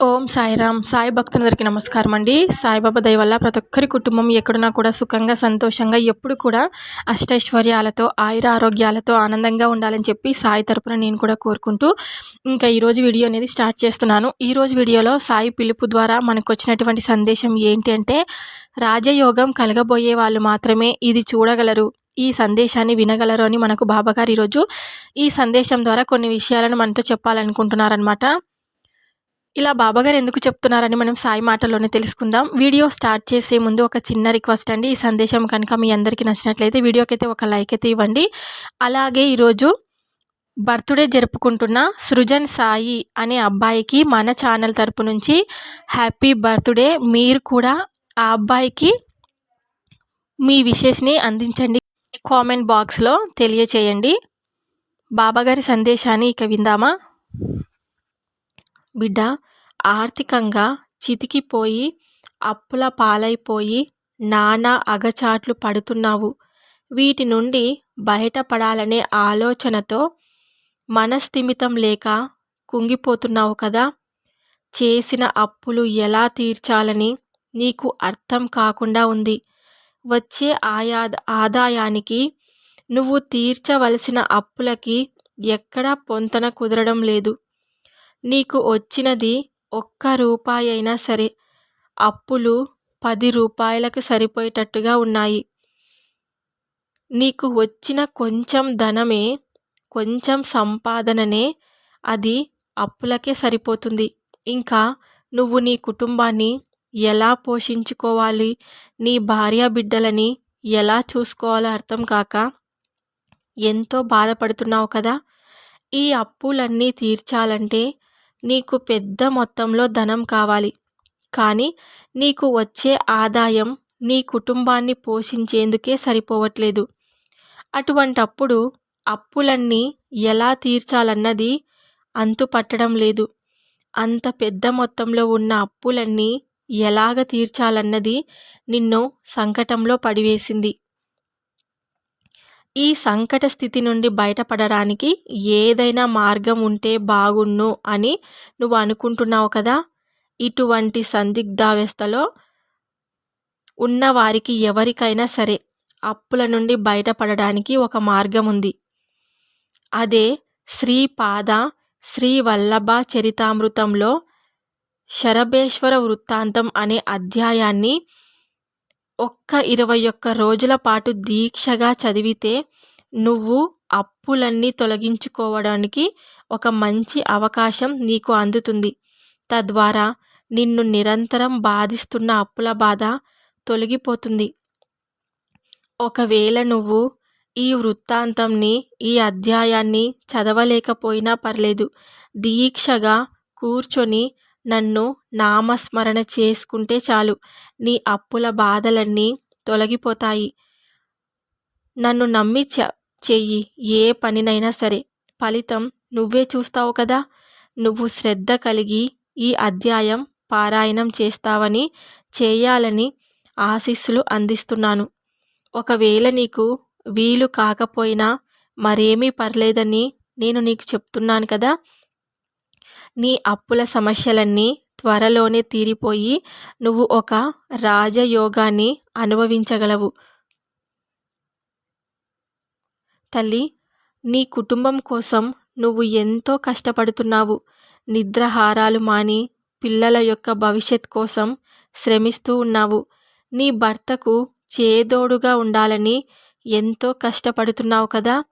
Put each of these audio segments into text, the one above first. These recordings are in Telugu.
ఓం సాయిరామ్. సాయి భక్తులందరికీ నమస్కారం అండి. సాయిబాబా దయ వల్ల ప్రతి ఒక్కరి కుటుంబం ఎక్కడున్నా కూడా సుఖంగా సంతోషంగా ఎప్పుడు కూడా అష్టైశ్వర్యాలతో ఆయుర ఆరోగ్యాలతో ఆనందంగా ఉండాలని చెప్పి సాయి తరపున నేను కూడా కోరుకుంటూ ఇంకా ఈరోజు వీడియో అనేది స్టార్ట్ చేస్తున్నాను. ఈరోజు వీడియోలో సాయి పిలుపు ద్వారా మనకు వచ్చినటువంటి సందేశం ఏంటి అంటే రాజయోగం కలగబోయే వాళ్ళు మాత్రమే ఇది చూడగలరు ఈ సందేశాన్ని వినగలరు అని మనకు బాబాగారు ఈరోజు ఈ సందేశం ద్వారా కొన్ని విషయాలను మనతో చెప్పాలనుకుంటున్నారనమాట ఇలా బాబాగారు ఎందుకు చెప్తున్నారని మనం సాయి మాటల్లోనే తెలుసుకుందాం. వీడియో స్టార్ట్ చేసే ముందు ఒక చిన్న రిక్వెస్ట్ అండి. ఈ సందేశం కనుక మీ అందరికీ నచ్చినట్లయితే వీడియోకైతే ఒక లైక్ అయితే ఇవ్వండి. అలాగే ఈరోజు బర్త్డే జరుపుకుంటున్న సృజన్ సాయి అనే అబ్బాయికి మన ఛానల్ తరపు నుంచి హ్యాపీ బర్త్డే. మీరు కూడా ఆ అబ్బాయికి మీ విషెస్ని అందించండి. కామెంట్ బాక్స్లో తెలియచేయండి. బాబాగారి సందేశాన్ని ఇక విందామా? బిడ్డ ఆర్థికంగా చితికిపోయి అప్పుల పాలైపోయి నానా అగచాట్లు పడుతున్నావు. వీటి నుండి బయటపడాలనే ఆలోచనతో మనస్థిమితం లేక కుంగిపోతున్నావు కదా. చేసిన అప్పులు ఎలా తీర్చాలని నీకు అర్థం కాకుండా ఉంది. వచ్చే ఆయా ఆదాయానికి నువ్వు తీర్చవలసిన అప్పులకి ఎక్కడా పొంతన కుదరడం లేదు. నీకు వచ్చినది ఒక్క రూపాయి అయినా సరే. అప్పులు పది రూపాయలకు సరిపోయేటట్టుగా ఉన్నాయి. నీకు వచ్చిన కొంచెం ధనమే కొంచెం సంపాదననే అది అప్పులకే సరిపోతుంది. ఇంకా నువ్వు నీ కుటుంబాన్ని ఎలా పోషించుకోవాలి? నీ భార్య బిడ్డలని ఎలా చూసుకోవాలో అర్థం కాక ఎంతో బాధపడుతున్నావు కదా? ఈ అప్పులన్నీ తీర్చాలంటే నీకు పెద్ద మొత్తంలో ధనం కావాలి. కానీ నీకు వచ్చే ఆదాయం నీ కుటుంబాన్ని పోషించేందుకే సరిపోవట్లేదు. అటువంటప్పుడు అప్పులన్నీ ఎలా తీర్చాలన్నది అంతు పట్టడం లేదు. అంత పెద్ద మొత్తంలో ఉన్న అప్పులన్నీ ఎలాగ తీర్చాలన్నది నిన్ను సంకటంలో పడివేసింది. ఈ సంకట స్థితి నుండి బయటపడడానికి ఏదైనా మార్గం ఉంటే బాగున్ను అని నువ్వు అనుకుంటున్నావు కదా? ఇటువంటి సందిగ్ధావస్థలో ఉన్నవారికి ఎవరికైనా సరే అప్పుల నుండి బయటపడడానికి ఒక మార్గం ఉంది. అదే శ్రీపాద శ్రీ వల్లభ చరితామృతంలో శరభేశ్వర వృత్తాంతం అనే అధ్యాయాన్ని ఒక్క ఇరవై ఒక్క రోజుల పాటు దీక్షగా చదివితే నువ్వు అప్పులన్నీ తొలగించుకోవడానికి ఒక మంచి అవకాశం నీకు అందుతుంది. తద్వారా నిన్ను నిరంతరం బాధిస్తున్న అప్పుల బాధ తొలగిపోతుంది. ఒకవేళ నువ్వు ఈ వృత్తాంతంని ఈ అధ్యాయాన్ని చదవలేకపోయినా పర్లేదు. దీక్షగా కూర్చొని నన్ను నామస్మరణ చేసుకుంటే చాలు. నీ అప్పుల బాధలన్నీ తొలగిపోతాయి. నన్ను నమ్మి చ చెయ్యి. ఏ పనినైనా సరే. ఫలితం నువ్వే చూస్తావు కదా. నువ్వు శ్రద్ధ కలిగి ఈ అధ్యాయం పారాయణం చేస్తావని చేయాలని ఆశీస్సులు అందిస్తున్నాను. ఒకవేళ నీకు వీలు కాకపోయినా మరేమీ పర్లేదని నేను నీకు చెప్తున్నాను కదా. నీ అప్పుల సమస్యలన్నీ త్వరలోనే తీరిపోయి నువ్వు ఒక రాజయోగాన్ని అనుభవించగలవు. తల్లి నీ కుటుంబం కోసం నువ్వు ఎంతో కష్టపడుతున్నావు. నిద్రహారాలు మాని పిల్లల యొక్క భవిష్యత్ కోసం శ్రమిస్తూ ఉన్నావు. నీ భర్తకు చేదోడుగా ఉండాలని ఎంతో కష్టపడుతున్నావు కదా.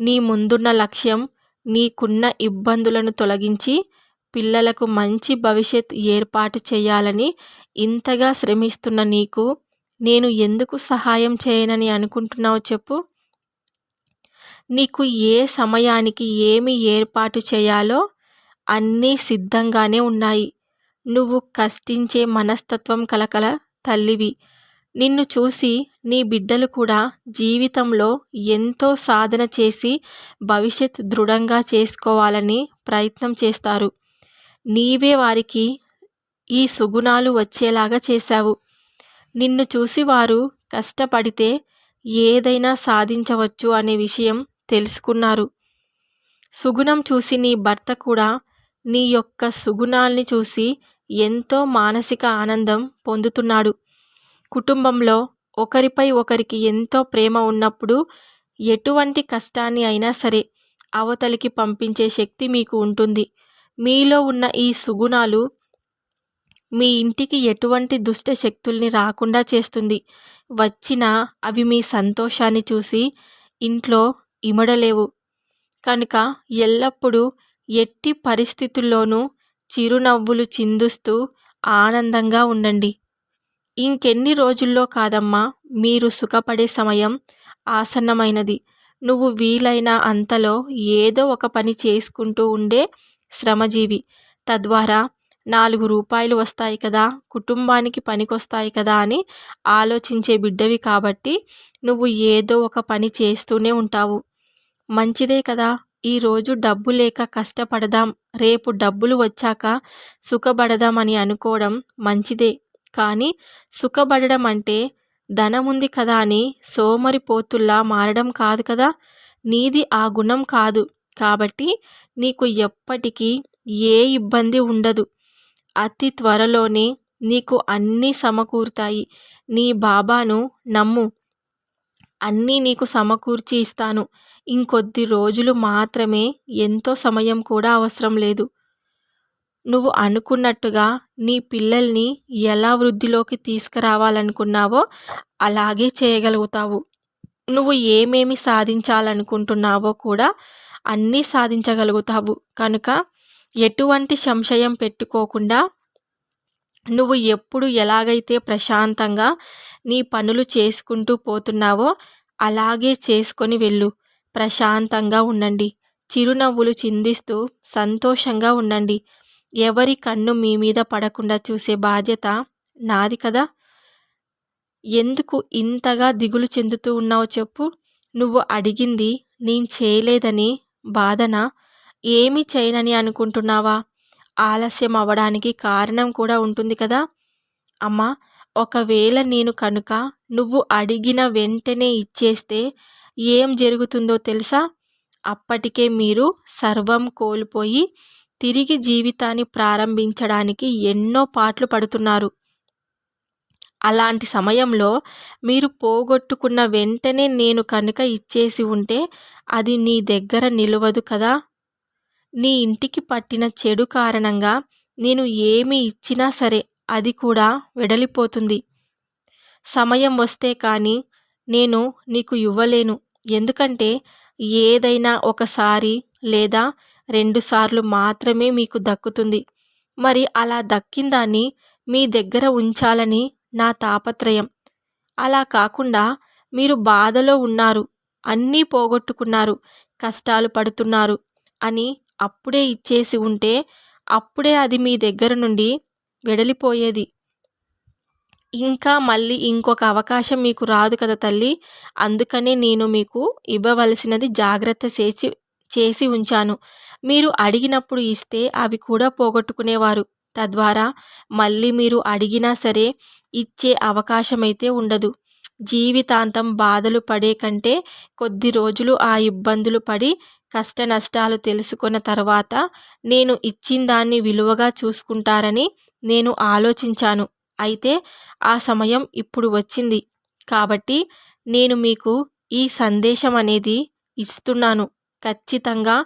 నీ ముందున్న లక్ష్యం నీకున్న ఇబ్బందులను తొలగించి పిల్లలకు మంచి భవిష్యత్ ఏర్పాటు చేయాలని ఇంతగా శ్రమిస్తున్న నీకు నేను ఎందుకు సహాయం చేయనని అనుకుంటున్నావు చెప్పు. నీకు ఏ సమయానికి ఏమి ఏర్పాటు చేయాలో అన్నీ సిద్ధంగానే ఉన్నాయి. నువ్వు కష్టించే మనస్తత్వం కలకల తల్లివి. నిన్ను చూసి నీ బిడ్డలు కూడా జీవితంలో ఎంతో సాధన చేసి భవిష్యత్ దృఢంగా చేసుకోవాలని ప్రయత్నం చేస్తారు. నీవే వారికి ఈ సుగుణాలు వచ్చేలాగా చేశావు. నిన్ను చూసి వారు కష్టపడితే ఏదైనా సాధించవచ్చు అనే విషయం తెలుసుకున్నారు. సుగుణం చూసి నీ భర్త కూడా నీ యొక్క సుగుణాల్ని చూసి ఎంతో మానసిక ఆనందం పొందుతున్నాడు. కుటుంబంలో ఒకరిపై ఒకరికి ఎంతో ప్రేమ ఉన్నప్పుడు ఎటువంటి కష్టాన్ని అయినా సరే అవతలికి పంపించే శక్తి మీకు ఉంటుంది. మీలో ఉన్న ఈ సుగుణాలు మీ ఇంటికి ఎటువంటి దుష్ట శక్తుల్ని రాకుండా చేస్తుంది. వచ్చినా అవి మీ సంతోషాన్ని చూసి ఇంట్లో ఇమడలేవు. కనుక ఎల్లప్పుడూ ఎట్టి పరిస్థితుల్లోనూ చిరునవ్వులు చిందుస్తూ ఆనందంగా ఉండండి. ఇంకెన్ని రోజుల్లో కాదమ్మా మీరు సుఖపడే సమయం ఆసన్నమైనది. నువ్వు వీలైన అంతలో ఏదో ఒక పని చేసుకుంటూ ఉండే శ్రమజీవి. తద్వారా నాలుగు రూపాయలు వస్తాయి కదా కుటుంబానికి పనికొస్తాయి కదా అని ఆలోచించే బిడ్డవి కాబట్టి నువ్వు ఏదో ఒక పని చేస్తూనే ఉంటావు. మంచిదే కదా ఈరోజు డబ్బు లేక కష్టపడదాం రేపు డబ్బులు వచ్చాక సుఖపడదాం అని అనుకోవడం మంచిదే. కానీ సుఖపడడం అంటే ధనముంది కదా అని సోమరిపోతుల్లా మారడం కాదు కదా. నీది ఆ గుణం కాదు. కాబట్టి నీకు ఎప్పటికీ ఏ ఇబ్బంది ఉండదు. అతి త్వరలోనే నీకు అన్నీ సమకూరుతాయి. నీ బాబాను నమ్ము. అన్నీ నీకు సమకూర్చి ఇస్తాను. ఇంకొద్ది రోజులు మాత్రమే ఎంతో సమయం కూడా అవసరం లేదు. నువ్వు అనుకున్నట్టుగా నీ పిల్లల్ని ఎలా వృద్ధిలోకి తీసుకురావాలనుకున్నావో అలాగే చేయగలుగుతావు. నువ్వు ఏమేమి సాధించాలనుకుంటున్నావో కూడా అన్నీ సాధించగలుగుతావు. కనుక ఎటువంటి సంశయం పెట్టుకోకుండా నువ్వు ఎప్పుడు ఎలాగైతే ప్రశాంతంగా నీ పనులు చేసుకుంటూ పోతున్నావో అలాగే చేసుకొని వెళ్ళు. ప్రశాంతంగా ఉండండి. చిరునవ్వులు చిందిస్తూ సంతోషంగా ఉండండి. ఎవరి కన్ను మీ మీద పడకుండా చూసే బాధ్యత నాది కదా? ఎందుకు ఇంతగా దిగులు చెందుతూ ఉన్నావో చెప్పు. నువ్వు అడిగింది నేను చేయలేదని బాధన? ఏమి చేయనని అనుకుంటున్నావా? ఆలస్యం అవ్వడానికి కారణం కూడా ఉంటుంది కదా? అమ్మా ఒకవేళ నేను కనుక నువ్వు అడిగిన వెంటనే ఇచ్చేస్తే ఏం జరుగుతుందో తెలుసా? అప్పటికే మీరు సర్వం కోల్పోయి తిరిగి జీవితాన్ని ప్రారంభించడానికి ఎన్నో పాటలు పడుతున్నారు. అలాంటి సమయంలో మీరు పోగొట్టుకున్న వెంటనే నేను కనుక ఇచ్చేసి ఉంటే అది నీ దగ్గర నిలవదు కదా? నీ ఇంటికి పట్టిన చెడు కారణంగా నేను ఏమి ఇచ్చినా సరే అది కూడా వెడలిపోతుంది. సమయం వస్తే కానీ నేను నీకు ఇవ్వలేను. ఎందుకంటే ఏదైనా ఒకసారి లేదా రెండుసార్లు మాత్రమే మీకు దక్కుతుంది. మరి అలా దక్కిందాన్ని మీ దగ్గర ఉంచాలని నా తాపత్రయం. అలా కాకుండా మీరు బాధలో ఉన్నారు అన్నీ పోగొట్టుకున్నారు కష్టాలు పడుతున్నారు అని అప్పుడే ఇచ్చేసి ఉంటే అప్పుడే అది మీ దగ్గర నుండి వెడలిపోయేది. ఇంకా మళ్ళీ ఇంకొక అవకాశం మీకు రాదు కదా తల్లి. అందుకనే నేను మీకు ఇవ్వవలసినది జాగ్రత్త చేసి చేసి ఉంచాను. మీరు అడిగినప్పుడు ఇస్తే అవి కూడా పోగొట్టుకునేవారు. తద్వారా మళ్ళీ మీరు అడిగినా సరే ఇచ్చే అవకాశమైతే ఉండదు. జీవితాంతం బాధలు పడే కంటే కొద్ది రోజులు ఆ ఇబ్బందులు పడి కష్ట నష్టాలు తెలుసుకున్న తర్వాత నేను ఇచ్చిన దాన్ని విలువగా చూసుకుంటారని నేను ఆలోచించాను. అయితే ఆ సమయం ఇప్పుడు వచ్చింది. కాబట్టి నేను మీకు ఈ సందేశం అనేది ఇస్తున్నాను. ఖచ్చితంగా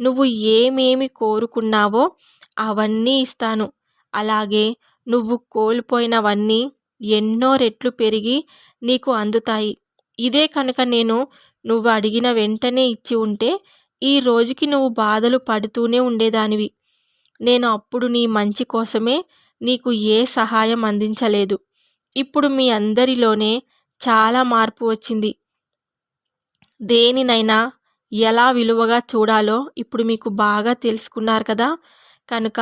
నువ్వు ఏమేమి కోరుకున్నావో అవన్నీ ఇస్తాను. అలాగే నువ్వు కోల్పోయినవన్నీ ఎన్నో రెట్లు పెరిగి నీకు అందుతాయి. ఇదే కనుక నేను నువ్వు అడిగిన వెంటనే ఇచ్చి ఉంటే ఈ రోజుకి నువ్వు బాధలు పడుతూనే ఉండేదానివి. నేను అప్పుడు నీ మంచి కోసమే నీకు ఏ సహాయం అందించలేదు. ఇప్పుడు మీ అందరిలోనే చాలా మార్పు వచ్చింది. దేనినైనా ఎలా విలువగా చూడాలో ఇప్పుడు మీకు బాగా తెలుసుకున్నారు కదా. కనుక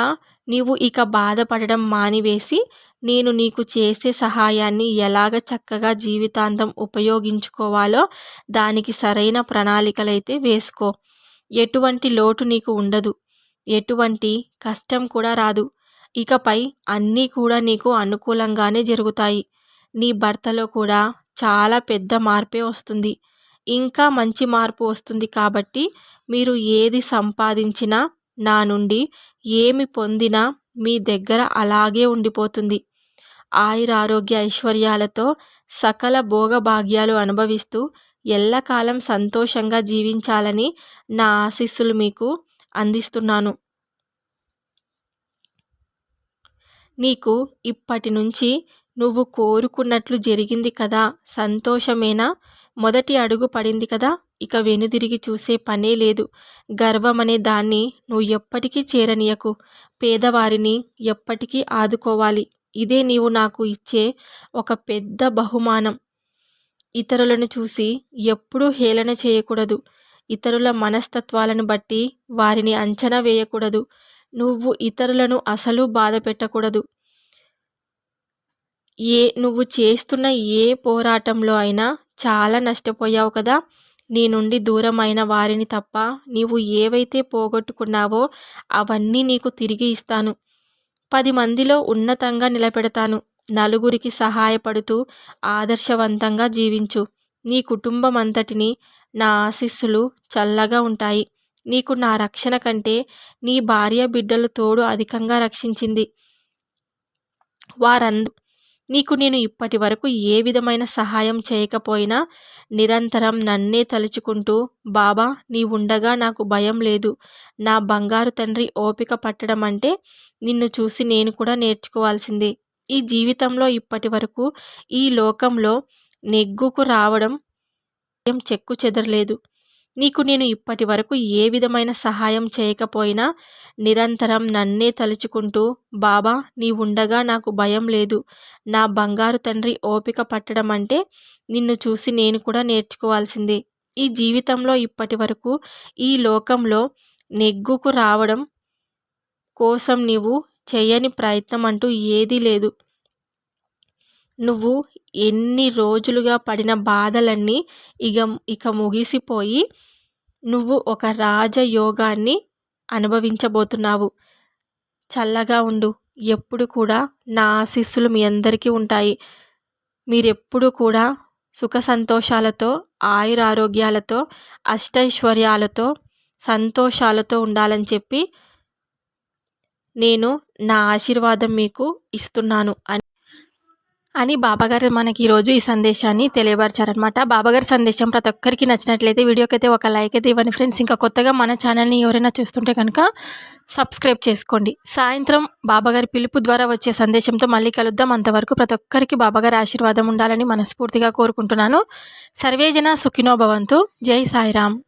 నీవు ఇక బాధపడడం మానివేసి నేను నీకు చేసే సహాయాన్ని ఎలాగ చక్కగా జీవితాంతం ఉపయోగించుకోవాలో దానికి సరైన ప్రణాళికలైతే వేసుకో. ఎటువంటి లోటు నీకు ఉండదు. ఎటువంటి కష్టం కూడా రాదు. ఇకపై అన్నీ కూడా నీకు అనుకూలంగానే జరుగుతాయి. నీ భర్తలో కూడా చాలా పెద్ద మార్పే వస్తుంది. ఇంకా మంచి మార్పు వస్తుంది కాబట్టి మీరు ఏది సంపాదించినా నా నుండి ఏమి పొందినా మీ దగ్గర అలాగే ఉండిపోతుంది. ఆయురారోగ్య ఐశ్వర్యాలతో సకల భోగభాగ్యాలు అనుభవిస్తూ ఎల్లకాలం సంతోషంగా జీవించాలని నా ఆశీస్సులు మీకు అందిస్తున్నాను. నీకు ఇప్పటి నుంచి నువ్వు కోరుకున్నట్లు జరిగింది కదా సంతోషమేనా? మొదటి అడుగు పడింది కదా ఇక వెనుదిరిగి చూసే పనే లేదు. గర్వం అనే దాన్ని నువ్వు ఎప్పటికీ చేరనీయకు. పేదవారిని ఎప్పటికీ ఆదుకోవాలి. ఇదే నీవు నాకు ఇచ్చే ఒక పెద్ద బహుమానం. ఇతరులను చూసి ఎప్పుడూ హేళన చేయకూడదు. ఇతరుల మనస్తత్వాలను బట్టి వారిని అంచనా వేయకూడదు. నువ్వు ఇతరులను అసలు బాధ పెట్టకూడదు. ఏ నువ్వు చేస్తున్న ఏ పోరాటంలో అయినా చాలా నష్టపోయావు కదా. నీ నుండి దూరమైన వారిని తప్ప నీవు ఏవైతే పోగొట్టుకున్నావో అవన్నీ నీకు తిరిగి ఇస్తాను. పది మందిలో ఉన్నతంగా నిలబెడతాను. నలుగురికి సహాయపడుతూ ఆదర్శవంతంగా జీవించు. నీ కుటుంబం అంతటిని నా ఆశీస్సులు చల్లగా ఉంటాయి. నీకు నా రక్షణ కంటే నీ భార్య బిడ్డలు తోడు అధికంగా రక్షించింది. వారంద నీకు నేను ఇప్పటి వరకు ఏ విధమైన సహాయం చేయకపోయినా నిరంతరం నన్నే తలుచుకుంటూ బాబా నీ ఉండగా నాకు భయం లేదు. నా బంగారు తండ్రి ఓపిక పట్టడం అంటే నిన్ను చూసి నేను కూడా నేర్చుకోవాల్సిందే. ఈ జీవితంలో ఇప్పటి వరకు ఈ లోకంలో నెగ్గుకు రావడం ఏం చెక్కు చెదరలేదు. నీకు నేను ఇప్పటి వరకు ఏ విధమైన సహాయం చేయకపోయినా నిరంతరం నన్నే తలుచుకుంటూ బాబా నీ ఉండగా నాకు భయం లేదు. నా బంగారు తండ్రి ఓపిక పట్టడం అంటే నిన్ను చూసి నేను కూడా నేర్చుకోవాల్సిందే. ఈ జీవితంలో ఇప్పటి వరకు ఈ లోకంలో నెగ్గుకు రావడం కోసం నీవు చేయని ప్రయత్నం అంటూ ఏదీ లేదు. నువ్వు ఎన్ని రోజులుగా పడిన బాధలన్నీ ఇక ఇక ముగిసిపోయి నువ్వు ఒక రాజయోగాన్ని అనుభవించబోతున్నావు. చల్లగా ఉండు. ఎప్పుడు కూడా నా ఆశీస్సులు మీ అందరికీ ఉంటాయి. మీరెప్పుడు కూడా సుఖ సంతోషాలతో ఆయురారోగ్యాలతో అష్టైశ్వర్యాలతో సంతోషాలతో ఉండాలని చెప్పి నేను నా ఆశీర్వాదం మీకు ఇస్తున్నాను అని అని బాబాగారు మనకి ఈరోజు ఈ సందేశాన్ని తెలియపరిచారనమాట బాబాగారి సందేశం ప్రతి ఒక్కరికి నచ్చినట్లయితే వీడియోకి అయితే ఒక లైక్ అయితే ఇవ్వండి ఫ్రెండ్స్. ఇంకా కొత్తగా మన ఛానల్ని ఎవరైనా చూస్తుంటే కనుక సబ్స్క్రైబ్ చేసుకోండి. సాయంత్రం బాబాగారి పిలుపు ద్వారా వచ్చే సందేశంతో మళ్ళీ కలుద్దాం. అంతవరకు ప్రతి ఒక్కరికి బాబాగారి ఆశీర్వాదం ఉండాలని మనస్ఫూర్తిగా కోరుకుంటున్నాను. సర్వేజన సుఖినోభవంతు జై సాయిరామ్.